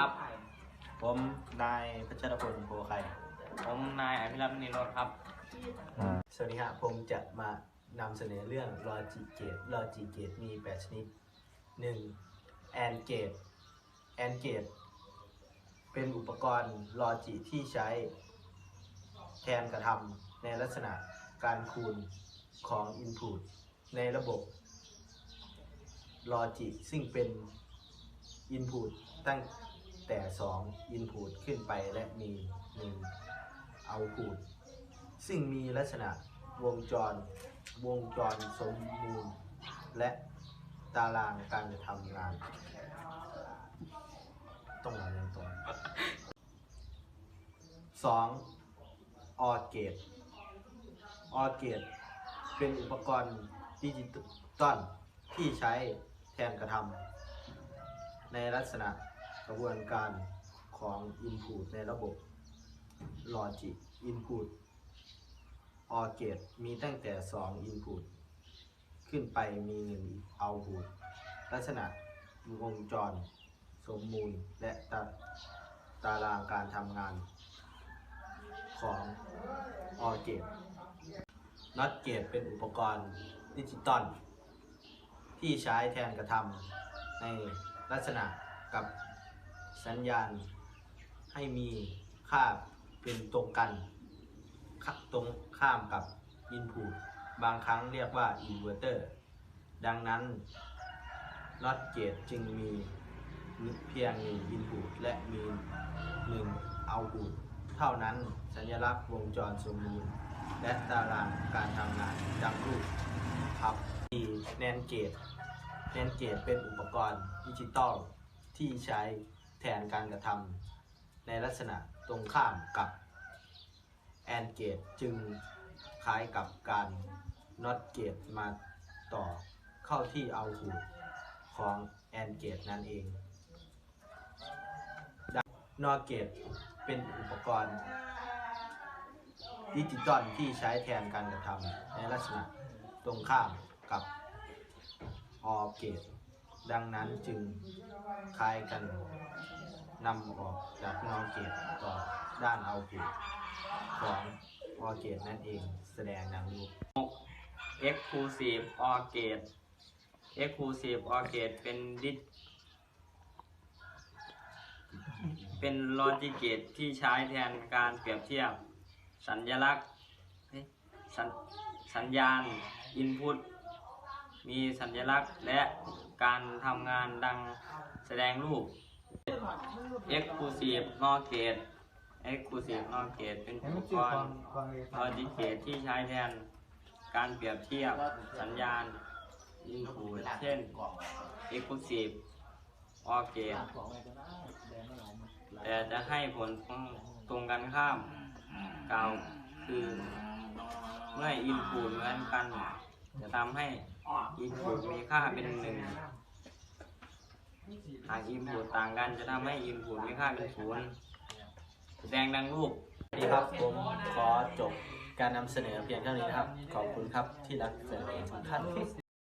ครับ ผมนายพัชรพลโพไข่ผมนายอภิรัตน์นิโรธครับ สวัสดีครับผมจะมานำเสนอเรื่อง logic gate logic gate มี 8 ชนิด 1. and gate and gate เป็นอุปกรณ์ logic ที่ใช้แทนกระทำในลักษณะการคูณของ input ในระบบ logic ซึ่งเป็น input ตั้ง แต่2 input ขึ้นไปและมี 1 output ซึ่งมีลักษณะวงจรวงจรสมบูรณ์และตารางการจะทำงานต้องมาเรียงตรงสองออเกตออเกตเป็นอุปกรณ์ดิจิตอลที่ใช้แทนกระทำในลักษณะ กระบวนการของ Input ในระบบ Logic Input ออเกตมีตั้งแต่ 2 Input ขึ้นไปมี 1 Output ลักษณะวงจร สมมูลและตาตารางการทำงานของออเกตน็อตเกตเป็นอุปกรณ์ดิจิตอลที่ใช้แทนกระทำในลักษณะกับ สัญญาณให้มีค่าเป็นตรงกัน ตรงข้ามกับ Input บางครั้งเรียกว่า Inverter ดังนั้น NOT Gate จึงมีเพียงหนึ่ง Input และมีหนึ่ง Output เท่านั้นสัญลักษณ์วงจรสมบูรณ์และตารางการทำงานดังรูปครับมี NAND Gate NAND Gate เป็นอุปกรณ์ดิจิตอลที่ใช้ ทนการกระทำในลักษณะตรงข้ามกับ AND Gate จึงคล้ายกับการ NOT Gate มาต่อเข้าที่ Output ของ AND Gate นั่นเอง NOT Gate เป็นอุปกรณ์ดิจิตอลที่ใช้แทนการกระทำในลักษณะตรงข้ามกับ OR Gate ดังนั้นจึงคลายกันนำออกจาก NOT Gate ต่อด้าน Output ของ OR Gate นั่นเองแสดงดังรูป Exclusive OR Gate Exclusive OR Gate เป็นดิสเป็น Logic Gate ที่ใช้แทนการเปรียบเทียบ สัญลักษณ์สัญสัญญาณ Input มีสัญลักษณ์และการทำงานดังแสดงรูป Exclusive NOR Gate Exclusive NOR Gate เป็นอุปกรณ์ลอจิเกตที่ใช้แทนการเปรียบเทียบสัญญาณ input เช่น exclusive or gate แต่จะให้ผลตรงกันข้ามกล่าวคือเมื่อ input เหมือนกัน จะทำให้ อินพุตมีค่าเป็นหนึ่งหากอินพุตต่างกันจะทำให้อินพุตมีค่าเป็นศูนย์แสดงดังรูปนี่ครับผมขอจบการนำเสนอเพียงเท่านี้นะครับ ขอบคุณครับที่รักเสนอทุกท่าน